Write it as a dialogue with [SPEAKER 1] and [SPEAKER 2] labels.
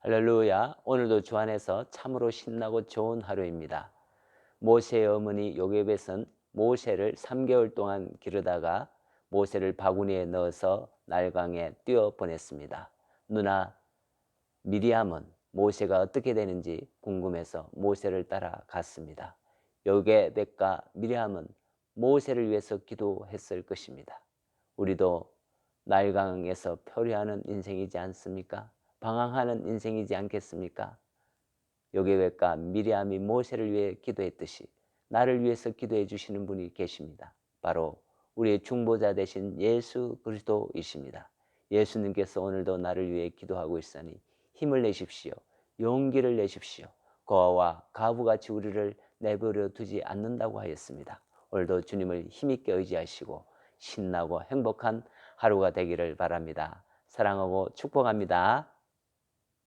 [SPEAKER 1] 할렐루야. 오늘도 주 안에서 참으로 신나고 좋은 하루입니다. 모세의 어머니 요괴벳은 모세를 3개월 동안 기르다가 모세를 바구니에 넣어서 날강에 뛰어 보냈습니다. 누나 미리암은 모세가 어떻게 되는지 궁금해서 모세를 따라갔습니다. 요괴벳과 미리암은 모세를 위해서 기도했을 것입니다. 우리도 날강에서 표류하는 인생이지 않습니까? 방황하는 인생이지 않겠습니까? 요괴백과 미리암이 모세를 위해 기도했듯이 나를 위해서 기도해 주시는 분이 계십니다. 바로 우리의 중보자 되신 예수 그리스도이십니다. 예수님께서 오늘도 나를 위해 기도하고 있으니 힘을 내십시오. 용기를 내십시오. 고아와 가부같이 우리를 내버려 두지 않는다고 하였습니다. 오늘도 주님을 힘있게 의지하시고 신나고 행복한 하루가 되기를 바랍니다. 사랑하고 축복합니다.